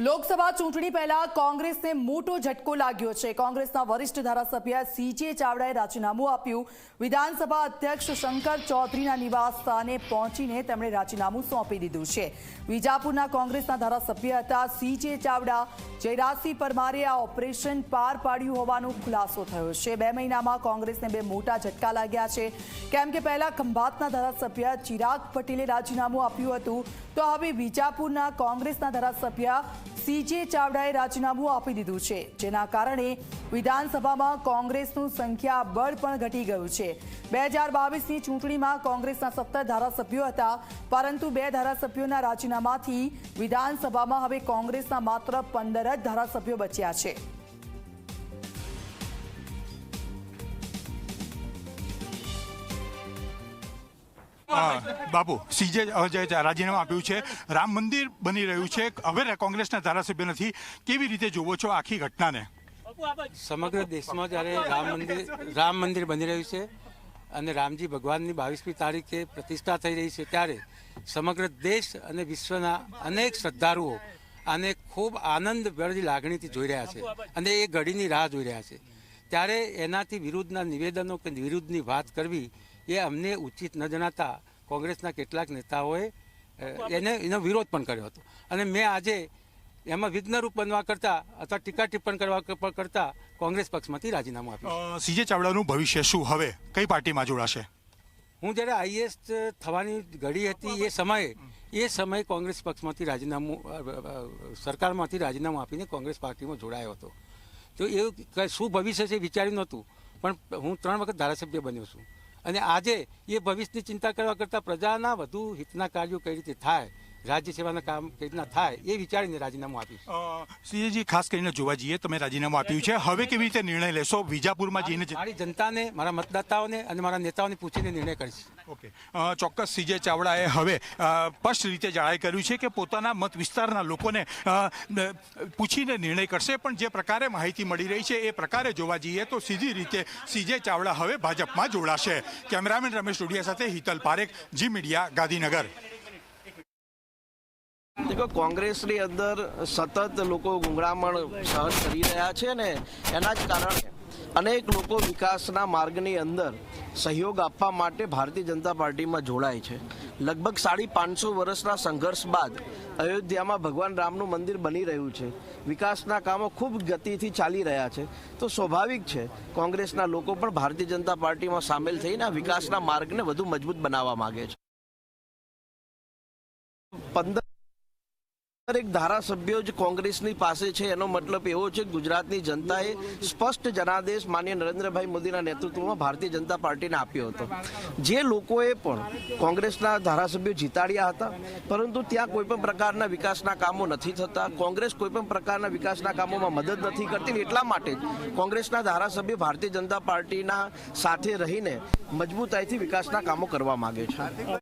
લોકસભા ચૂંટણી પહેલા કોંગ્રેસને મોટો ઝટકો લાગ્યો છે. કોંગ્રેસના વરિષ્ઠ ધારાસભ્ય સીજે ચાવડાએ રાજીનામું આપ્યું. વિધાનસભા અધ્યક્ષ શંકર ચૌધરીના નિવાસ સ્થાને પહોંચીને તેમણે રાજીનામું સોંપી દીધું છે. વિજાપુરના કોંગ્રેસના ધારાસભ્ય હતા સીજે ચાવડા. જયરાજસિંહ પરમારે આ ઓપરેશન પાર પાડ્યું હોવાનો ખુલાસો થયો છે. બે મહિનામાં કોંગ્રેસને બે મોટા ઝટકા લાગ્યા છે. કેમ કે પહેલા ખંભાતના ધારાસભ્ય ચિરાગ પટેલે રાજીનામું આપ્યું હતું. તો હવે વિજાપુરના કોંગ્રેસના ધારાસભ્ય સીજે ચાવડાએ રાજીનામું આપી દીધું છે, જેના કારણે વિધાનસભામાં કોંગ્રેસનું સંખ્યા બળ પણ ઘટી ગયું છે. બે હજાર બાવીસની ચૂંટણીમાં કોંગ્રેસના સત્તર ધારાસભ્યો હતા, પરંતુ બે ધારાસભ્યોના રાજીનામાથી વિધાનસભામાં હવે કોંગ્રેસના માત્ર પંદર જ ધારાસભ્યો બચ્યા છે. બાપુ સીજે રાજીનામું આપ્યું છે, રામ મંદિર બની રહ્યું છે. હવે કોંગ્રેસના ધારાસભ્ય નથી. કેવી રીતે જોવો છો આખી ઘટનાને? સમગ્ર દેશમાં જ્યારે રામ મંદિર રામ મંદિર બની રહ્યું છે અને રામજી ભગવાનની બાવીસમી તારીખે પ્રતિષ્ઠા થઈ રહી છે ત્યારે સમગ્ર દેશ અને વિશ્વના અનેક શ્રદ્ધાળુઓ આને ખૂબ આનંદ ભરી લાગણીથી જોઈ રહ્યા છે અને એ ઘડીની રાહ જોઈ રહ્યા છે. ત્યારે એનાથી વિરુદ્ધના નિવેદનો કે વિરુદ્ધની વાત કરવી એ અમને ઉચિત ન જણાતા કોંગ્રેસના કેટલાક નેતાઓએ એને એનો વિરોધ પણ કર્યો હતો. અને મેં આજે એમાં વિઘ્નરૂપ બનવા કરતા અથવા ટીકા ટિપ્પણ કરવા કરતા કોંગ્રેસ પક્ષમાંથી રાજીનામું આપ્યું સીજે ચાવડાનું ભવિષ્ય શું હવે? કઈ પાર્ટીમાં જોડાશે? હું જ્યારે આઈએસ થવાની ઘડી હતી એ સમયે એ સમયે કોંગ્રેસ પક્ષમાંથી રાજીનામું સરકારમાંથી રાજીનામું આપીને કોંગ્રેસ પાર્ટીમાં જોડાયો હતો. તો એવું શું ભવિષ્ય છે એ વિચાર્યું નહોતું. પણ હું ત્રણ વખત ધારાસભ્ય બન્યો છું. અને આજે એ ભવિષ્યની ચિંતા કરવા કરતાં પ્રજાના વધુ હિતના કાર્યો કઈ રીતે થાય રાજ્ય સેવાના કામ કઈ રીતના થાય એ વિચારીને રાજીનામું આપ્યું છે. ખાસ કરીને જોવા જઈએ તમે રાજીનામું આપ્યું છે. હવે કેવી રીતે નિર્ણય લેશો? વિજાપુરમાં જઈને મારી જનતાને મારા મતદાતાઓને અને મારા નેતાઓને પૂછીને નિર્ણય કરીશ. ઓકે. ચોક્કસ સીજે ચાવડાએ હવે સ્પષ્ટ રીતે જાહેર કર્યું છે કે પોતાના મત વિસ્તારના લોકોને પૂછીને નિર્ણય કરશે. પણ જે પ્રકારે માહિતી મળી રહી છે એ પ્રકારે જોવા જઈએ તો સીધી રીતે સીજે ચાવડા હવે ભાજપમાં જોડાશે. કેમેરામેન રમેશ ટોડિયા સાથે હિતલ પારેખ જી મીડિયા ગાંધીનગર. દેખો, કોંગ્રેસની અંદર સતત લોકો ગુંગળામણ સહન કરી રહ્યા છે ને એના જ કારણે અનેક લોકો વિકાસના માર્ગની અંદર સહયોગ આપવા માટે ભારતીય જનતા પાર્ટીમાં જોડાય છે. લગભગ સાડી પાંચસો વર્ષના સંઘર્ષ બાદ અયોધ્યામાં ભગવાન રામનું મંદિર બની રહ્યું છે. વિકાસના કામો ખૂબ ગતિથી ચાલી રહ્યા છે. તો સ્વાભાવિક છે, કોંગ્રેસના લોકો પણ ભારતીય જનતા પાર્ટીમાં સામેલ થઈને આ વિકાસના માર્ગને વધુ મજબૂત બનાવવા માગે છે. પંદર દરેક ધારાસભ્યો જ કોંગ્રેસની પાસે છે. એનો મતલબ એવો છે કે ગુજરાતની જનતાએ સ્પષ્ટ જનાદેશ માન્ય નરેન્દ્રભાઈ મોદીના નેતૃત્વમાં ભારતીય જનતા પાર્ટીને આપ્યો હતો. જે લોકોએ પણ કોંગ્રેસના ધારાસભ્યો જીતાડ્યા હતા, પરંતુ ત્યાં કોઈપણ પ્રકારના વિકાસના કામો નથી થતા. કોંગ્રેસ કોઈપણ પ્રકારના વિકાસના કામોમાં મદદ નથી કરતી. એટલા માટે જ કોંગ્રેસના ધારાસભ્ય ભારતીય જનતા પાર્ટીના સાથે રહીને મજબૂતાઈથી વિકાસના કામો કરવા માગે છે.